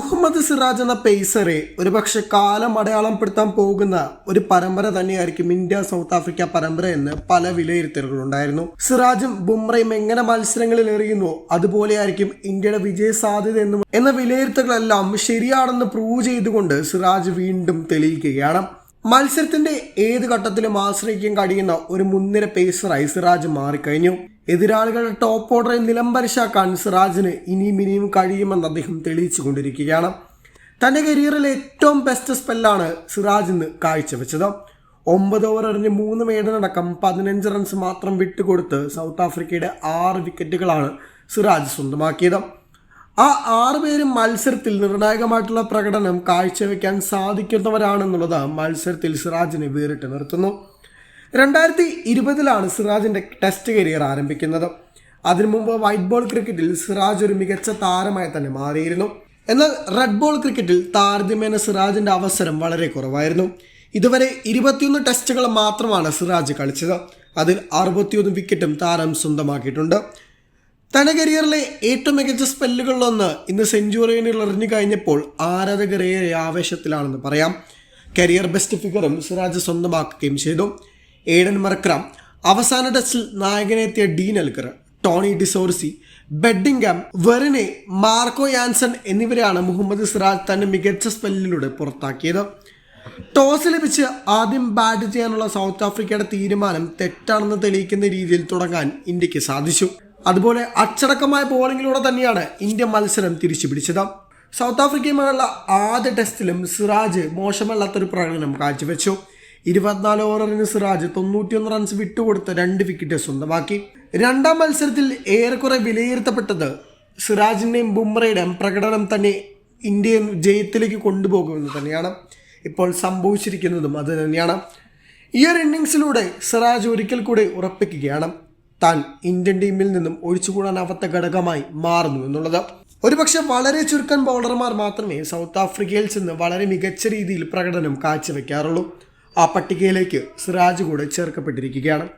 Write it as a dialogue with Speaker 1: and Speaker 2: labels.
Speaker 1: മുഹമ്മദ് സിറാജ് എന്ന പേസറെ ഒരുപക്ഷെ കാലം അടയാളപ്പെടുത്താൻ പോകുന്ന ഒരു പരമ്പര തന്നെയായിരിക്കും ഇന്ത്യ സൗത്ത് ആഫ്രിക്ക പരമ്പര എന്ന് പല വിലയിരുത്തലുകളുണ്ടായിരുന്നു. സിറാജും ബുംറയും എങ്ങനെ മത്സരങ്ങളിൽ എറിയുന്നു അതുപോലെയായിരിക്കും ഇന്ത്യയുടെ വിജയ സാധ്യത എന്നും എന്ന വിലയിരുത്തലുകളെല്ലാം ശരിയാണെന്ന് പ്രൂവ് ചെയ്തുകൊണ്ട് സിറാജ് വീണ്ടും തെളിയിക്കുകയാണ്. മത്സരത്തിന്റെ ഏത് ഘട്ടത്തിലും ആശ്രയിക്കാൻ കഴിയുന്ന ഒരു മുൻനിര പേസറായി സിറാജ് മാറിക്കഴിഞ്ഞു. എതിരാളികളുടെ ടോപ്പ് ഓർഡറെ നിലംപരിശാക്കാൻ സിറാജിന് ഇനിയും ഇനിയും കഴിയുമെന്ന് അദ്ദേഹം തെളിയിച്ചു കൊണ്ടിരിക്കുകയാണ് തന്റെ കരിയറിലെ ഏറ്റവും ബെസ്റ്റ് സ്പെല്ലാണ് സിറാജ് ഇന്ന് കാഴ്ചവെച്ചത്. ഒമ്പത് ഓവർ എറിഞ്ഞ് മൂന്ന് മേടനടക്കം പതിനഞ്ച് റൺസ് മാത്രം വിട്ടുകൊടുത്ത് സൗത്ത് ആഫ്രിക്കയുടെ ആറ് വിക്കറ്റുകളാണ് സിറാജ് സ്വന്തമാക്കിയത്. ആ ആറ് പേരും മത്സരത്തിൽ നിർണായകമായിട്ടുള്ള പ്രകടനം കാഴ്ചവെക്കാൻ സാധിക്കുന്നവരാണെന്നുള്ളത് മത്സരത്തിൽ സിറാജിനെ വേറിട്ട് നിർത്തുന്നു. രണ്ടായിരത്തി ഇരുപതിലാണ് സിറാജിന്റെ ടെസ്റ്റ് കരിയർ ആരംഭിക്കുന്നത്. അതിനു മുമ്പ് വൈറ്റ് ബോൾ ക്രിക്കറ്റിൽ സിറാജ് ഒരു മികച്ച താരമായി തന്നെ മാറിയിരുന്നു. എന്നാൽ റെഡ് ബോൾ ക്രിക്കറ്റിൽ താരതമ്യേന സിറാജിന്റെ അവസരം വളരെ കുറവായിരുന്നു. ഇതുവരെ ഇരുപത്തിയൊന്ന് ടെസ്റ്റുകൾ മാത്രമാണ് സിറാജ് കളിച്ചത്. അതിൽ അറുപത്തിയൊന്ന് വിക്കറ്റും താരം സ്വന്തമാക്കിയിട്ടുണ്ട്. തന്റെ കരിയറിലെ ഏറ്റവും മികച്ച സ്പെല്ലുകളിലൊന്ന് ഇന്ന് സെഞ്ചുറിയനിൽ എറിഞ്ഞു കഴിഞ്ഞപ്പോൾ ആരാധകരേറെ ആവേശത്തിലാണെന്ന് പറയാം. കരിയർ ബെസ്റ്റ് ഫിഗറും സിറാജ് സ്വന്തമാക്കുകയും ചെയ്തു. ഏഡൻ മർക്രാം അവസാന ടെസ്റ്റിൽ നായകനെത്തിയ Dean Elgar Tony de Zorzi Bedingham Verreynne Marco Jansen എന്നിവരെയാണ് മുഹമ്മദ് സിറാജ് തന്റെ മികച്ച സ്പെല്ലിലൂടെ പുറത്താക്കിയത്. ടോസ് ലഭിച്ച് ആദ്യം ബാറ്റ് ചെയ്യാനുള്ള സൗത്ത് ആഫ്രിക്കയുടെ തീരുമാനം തെറ്റാണെന്ന് തെളിയിക്കുന്ന രീതിയിൽ തുടങ്ങാൻ ഇന്ത്യയ്ക്ക് സാധിച്ചു. അതുപോലെ അച്ചടക്കമായ ബോളിങ്ങിലൂടെ തന്നെയാണ് ഇന്ത്യ മത്സരം തിരിച്ചു പിടിച്ചത്. സൗത്ത് ആഫ്രിക്കയുമായുള്ള ആദ്യ ടെസ്റ്റിലും സിറാജ് മോശമല്ലാത്തൊരു പ്രകടനം കാഴ്ചവെച്ചു. ഇരുപത്തിനാല് ഓവറിന് സിറാജ് തൊണ്ണൂറ്റിയൊന്ന് റൺസ് വിട്ടുകൊടുത്ത് രണ്ട് വിക്കറ്റ് സ്വന്തമാക്കി. രണ്ടാം മത്സരത്തിൽ ഏറെക്കുറെ വിലയിരുത്തപ്പെട്ടത് സിറാജിന്റെയും ബുംറയുടെയും പ്രകടനം തന്നെ ഇന്ത്യയും ജയത്തിലേക്ക് കൊണ്ടുപോകുമെന്ന് തന്നെയാണ് ഇപ്പോൾ സംഭവിച്ചിരിക്കുന്നതും അത് തന്നെയാണ്. ഈ ഒരു ഇന്നിങ്സിലൂടെ സിറാജ് ഒരിക്കൽ കൂടി ഉറപ്പിക്കുകയാണ്. താൻ ഇന്ത്യൻ ടീമിൽ നിന്നും ഒഴിച്ചുകൂടാനാവാത്ത ഘടകമായി മാറുന്നു എന്നുള്ളത്. ഒരുപക്ഷെ വളരെ ചുരുക്കം ബൗളർമാർ മാത്രമേ സൗത്ത് ആഫ്രിക്കയിൽ ചെന്ന് വളരെ മികച്ച രീതിയിൽ പ്രകടനം കാഴ്ചവെക്കാറുള്ളൂ. ആ പട്ടികയിലേക്ക് സിറാജ് കൂടെ ചേർക്കപ്പെട്ടിരിക്കുകയാണ്.